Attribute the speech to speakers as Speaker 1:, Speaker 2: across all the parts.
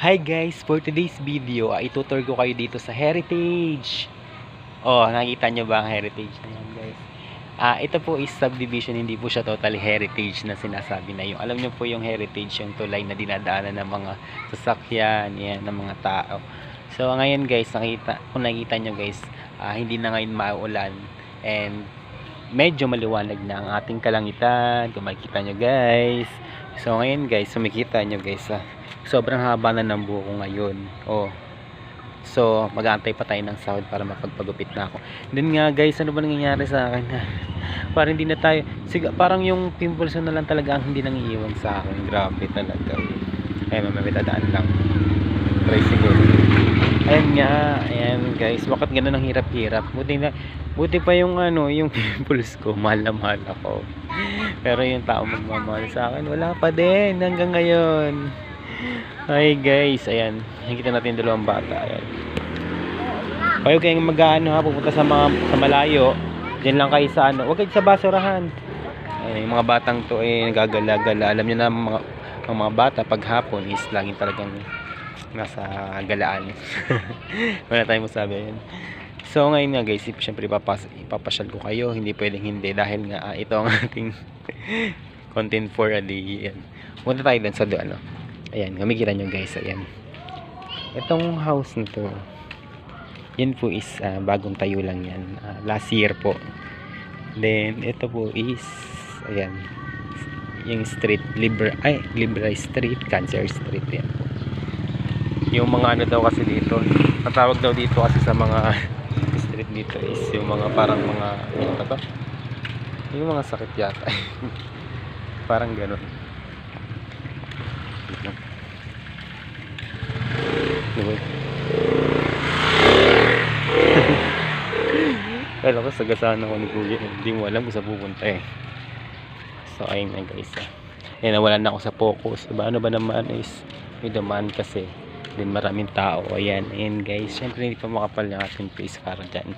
Speaker 1: Hi guys, for today's video, ay itutur ko kayo dito sa Heritage. Oh, nakita nyo ba ang Heritage na guys? Ah, ito po is subdivision, hindi po siya totally heritage na sinasabi na yung. Alam nyo po yung heritage, yung tulay na dinadaanan ng mga sasakyan, yan, ng mga tao. So ngayon guys, nakita, kung nakita nyo guys, ah, hindi na ngayon maulan and medyo maliwanag na ang ating kalangitan, kung makikita nyo guys. So ngayon guys, sumikita nyo guys, ah, sobrang haba na ng buko ngayon. Oh. So, mag-aantay pa tayo ng sahod para mapagpagupit na ako. Then nga guys, ano ba nangyayari sa akin? parang hindi na tayo, sig parang yung pimples na lang talaga ang hindi nangiiwan sa akin. Grabe talaga. Ay, mamaya dadaan lang. Siguro. Ayan nga, ayan guys, bakit ganun ang hirap-hirap? Buti na, buti pa yung ano, yung pimples ko, mahal na mahal ako. Pero yung tao magmamahal sa akin, wala pa din hanggang ngayon. Hi guys, ayan. Nakikita natin yung dalawang bata. Ayan. Kayo kayong mag-ano ha, pupunta sa mga sa malayo. Diyan lang kayo sa ano. Huwag kayo sa basurahan. Ayan, yung mga batang to eh nagagala-gala. Alam niyo na mga, ang mga bata pag hapon is laging talagang nasa galaan. Wala tayong masabi yan. So ngayon nga guys, siyempre ipapas ipapasyal ko kayo. Hindi pwedeng hindi dahil nga ah, ito ang ating content for a day. Yan. Punta tayo dun sa ano. Ayan, kumikita nyo guys, ayan. Itong house na to, yan po is ah, bagong tayo lang yan. Ah, last year po. Then, ito po is, ayan, yung street, Libra, ay, Libra Street, Cancer Street, yan po. Yung mga ano daw kasi dito, ang tawag daw dito kasi sa mga street dito is yung mga parang mga, ano ba? Yung mga sakit yata. parang ganun. Wait lang. Diba? Kala ko sagasaan ako ni Kuya. Hindi mo alam kung saan pupunta eh. So ayun na guys. Ah. Yan nawalan na ako sa focus. Diba? Ano ba naman is may dumaan kasi. Din maraming tao. Ayan. Ayan guys. Siyempre hindi pa makapal yung ating face para dyan.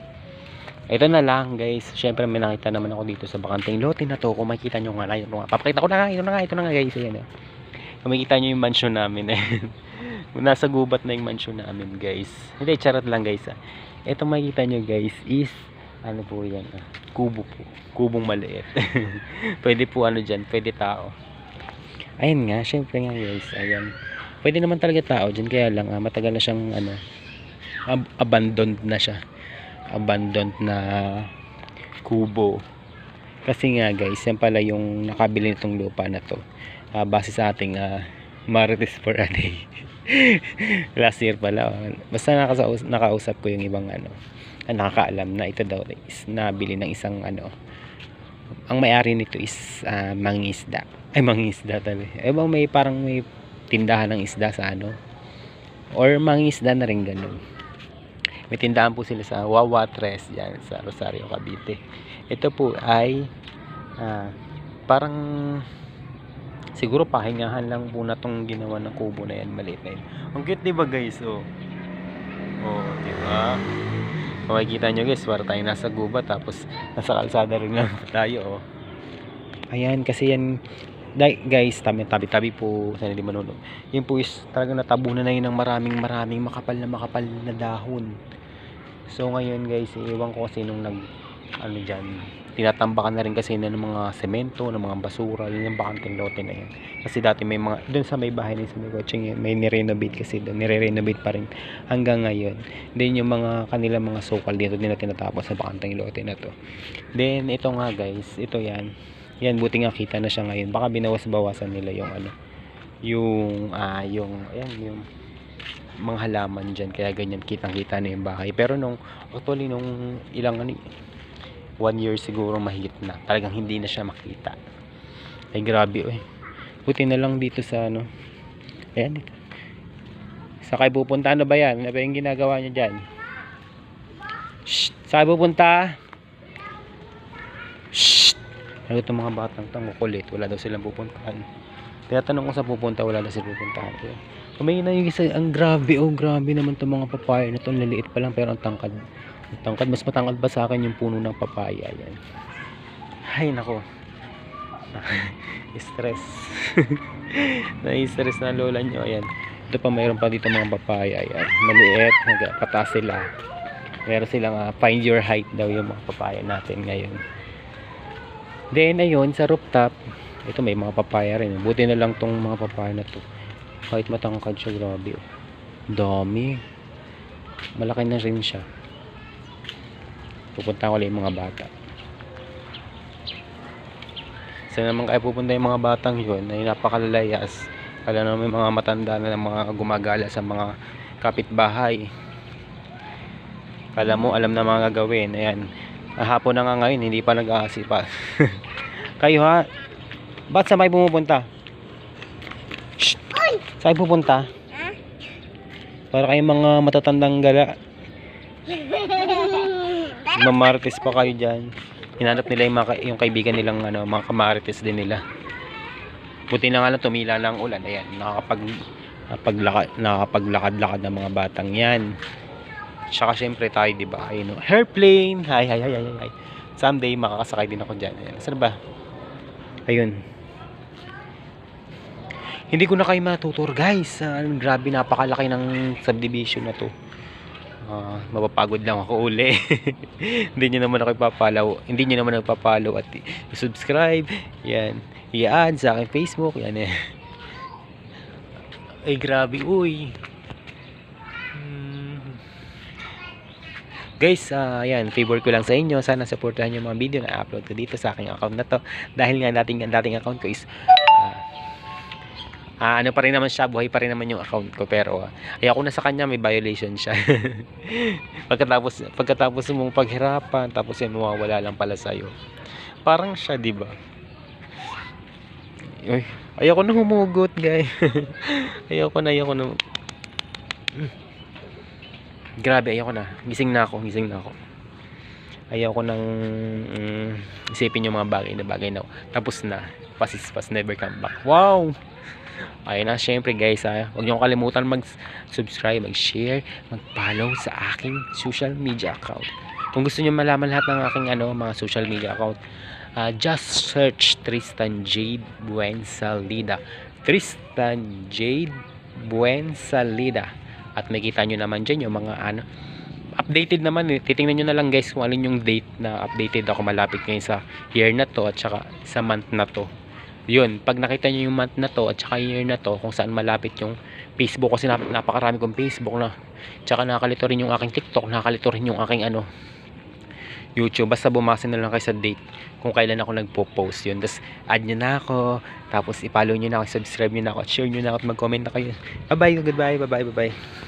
Speaker 1: Ito na lang guys. Siyempre may nakita naman ako dito sa bakanting lote na to. Kung makikita nyo nga lang. Papakita ko na nga. Ito na nga. Ito na nga guys. Ayan. ah. Makikita nyo yung mansion namin eh. Nasa gubat na yung mansion namin guys. Hindi, charot lang guys ah. Ito makikita nyo guys is ano po yan ah. Kubo po. Kubong maliit. pwede po ano dyan. Pwede tao. Ayun nga. Syempre nga guys. Ayan. Pwede naman talaga tao dyan. Kaya lang ah, matagal na siyang ano ab- abandoned na siya. Abandoned na kubo. Kasi nga guys, yan pala yung nakabili nitong lupa na to. Ah, base sa ating ah, Marites for a day. Last year pala. oh. Basta nakasaus- nakausap ko yung ibang ano, nakakaalam na ito daw is nabili ng isang ano. Ang may-ari nito is ah, mangingisda. Ay mangingisda talaga. Eh bang may parang may tindahan ng isda sa ano? Or mangingisda na rin ganun. May tindahan po sila sa Wawa Tres yan sa Rosario, Cavite. Ito po ay ah, parang siguro pahingahan lang po na tong ginawa ng kubo na yan maliit na yun. Ang cute diba guys? Oh. Oh diba makikita nyo guys para tayo nasa guba tapos nasa kalsada rin lang tayo oh. Ayan kasi yan guys tabi tabi tabi po sana hindi manunod yun po is talagang natabunan na yun ng maraming maraming makapal na makapal na dahon. So ngayon guys iwan ko kasi nung nag ano dyan tinatambakan na rin kasi na ng mga semento, ng mga basura, yun yung bakanting lote na yun. Kasi dati may mga, dun sa may bahay ni sa may coaching may nirenovate kasi doon, nire-renovate pa rin hanggang ngayon. Then yung mga kanilang mga sukal dito din na tinatapos sa bakanting lote na to. Then ito nga guys, ito yan. Yan, buti nga kita na siya ngayon. Baka binawas-bawasan nila yung ano, yung, ah, yung, ayan, yung mga halaman dyan. Kaya ganyan, kitang-kita na yung bahay. Pero nung, actually, nung ilang, ano, one year siguro mahigit na. Talagang hindi na siya makita. Ay grabe eh buti na lang dito sa ano ayan dito. Sa kayo pupunta ano ba yan? Ano ba yung ginagawa nyo dyan? Shh, sa pupunta Shh, ano itong mga batang tang kukulit. Wala daw silang pupuntahan. Tinatanong ko sa pupunta wala daw silang pupuntahan. Kumain na yung isa. Ang grabe oh grabe naman itong mga papaya na to. Ang liliit pa lang pero ang tangkad ang tangkad mas matangkad ba sa akin yung puno ng papaya yan ay nako stress na-stress na lola nyo ayan Ito pa mayroon pa dito mga papaya. Ayan. Maliit. Nagpataas sila. Meron silang ah, find your height daw yung mga papaya natin ngayon. Then ayun sa rooftop. Ito may mga papaya rin. Buti na lang tong mga papaya na to. Kahit matangkad siya grabe. oh. Dami. Malaki na rin siya. Pupunta ko yung mga bata. Saan naman kaya pupunta yung mga batang yun ay napakalalayas. Kala naman may mga matanda na mga gumagala sa mga kapitbahay. Kala mo alam na mga gagawin. Ayan. Ah, Hapon na nga ngayon, hindi pa nag-aasipa. Kayo ha? Ba't sa may pumupunta? Shh! Saan pupunta? Para kayong mga matatandang gala. Mamarites pa kayo dyan. Hinanap nila yung, mga, yung kaibigan nilang ano, mga kamarites din nila. Buti na nga lang tumila ang ulan. Ayan, nakakapag nakapaglakad, nakakapaglakad-lakad ng mga batang yan. Tsaka syempre tayo, di ba? Ayun, no? airplane. Hi, hi, hi, hi, hi. Someday, makakasakay din ako dyan. Ayan. Saan ba? Ayun. Hindi ko na kayo matutur, guys. Ah, grabe, napakalaki ng subdivision na to. Ah, mapapagod lang ako uli. hindi nyo naman ako ipapalaw. Hindi nyo naman ako ipapalaw at subscribe. Yan. I-add sa aking Facebook. Yan eh. Ay, grabe. Uy. Hmm. Guys, ah, yan, favor ko lang sa inyo. Sana supportahan yung mga video na upload ko dito sa aking account na to. Dahil nga dating, dating account ko is ah, ano pa rin naman siya, buhay pa rin naman yung account ko. Pero, ah, ayoko na sa kanya, may violation siya. pagkatapos, pagkatapos mong paghirapan, tapos yan, mawawala lang pala sa'yo. Parang siya, di ba? Uy, ayoko na humugot, guys. ayoko na, ayoko na. Grabe, ayoko na. Gising na ako, gising na ako. Ayoko nang mm, isipin yung mga bagay na bagay na tapos na. Past is past, never come back. Wow! Ayun na, syempre guys, ha, huwag niyo kalimutan mag-subscribe, mag-share, mag-follow sa aking social media account. Kung gusto niyo malaman lahat ng aking ano, mga social media account, ah, just search Tristan Jade Buensalida. Tristan Jade Buensalida. At makita nyo naman dyan yung mga ano, updated naman eh. Titingnan nyo na lang guys kung alin yung date na updated ako malapit ngayon sa year na to at saka sa month na to. Yun, pag nakita nyo yung month na to at saka year na to kung saan malapit yung Facebook kasi nap- napakarami kong Facebook na tsaka nakakalito rin yung aking TikTok, nakakalito rin yung aking ano YouTube. Basta bumasa na lang kayo sa date kung kailan ako nagpo-post yun. Tapos add nyo na ako, tapos i-follow nyo na ako, subscribe nyo na ako, share nyo na ako mag-comment na kayo. Bye-bye, goodbye, bye-bye, bye-bye.